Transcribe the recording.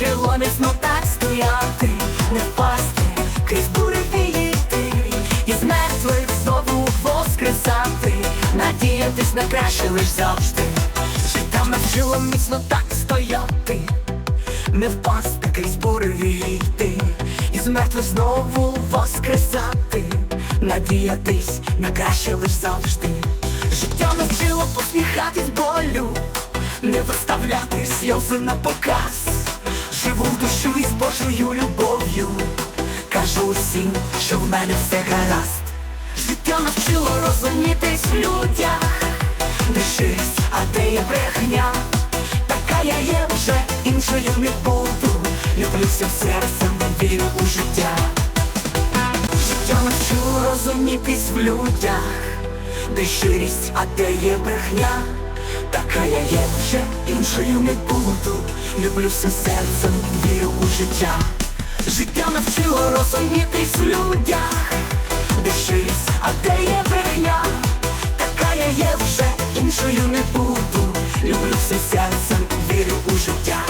навчило міцно так стояти, не впасти, крізь бури віяти, і з мертвих знову воскресати, надіятись на краще лиш завжди. Життя навчило міцно так стояти, не впасти, крізь бури війти, і з мертвих знову воскресати, надіятись на краще лиш завжди. Життя навчило посміхатись болю, не виставляти сльози на показ. Живу в душу із Божою любов'ю. Кажу усім, що в мене все гаразд. Життя навчило розумітись в людях, де а де є брехня. Така я є вже іншою не буду. Люблюся серцем, вірю у життя. Життя навчило розумітись в людях, де щирість, а де є брехня. Така я є вже іншою не буду Люблю все серцем, вірю у життя. Життя навчило розумітись в людях, де щирість, а де є брехня, така я є вже іншою не буду. Люблю все серцем, вірю у життя.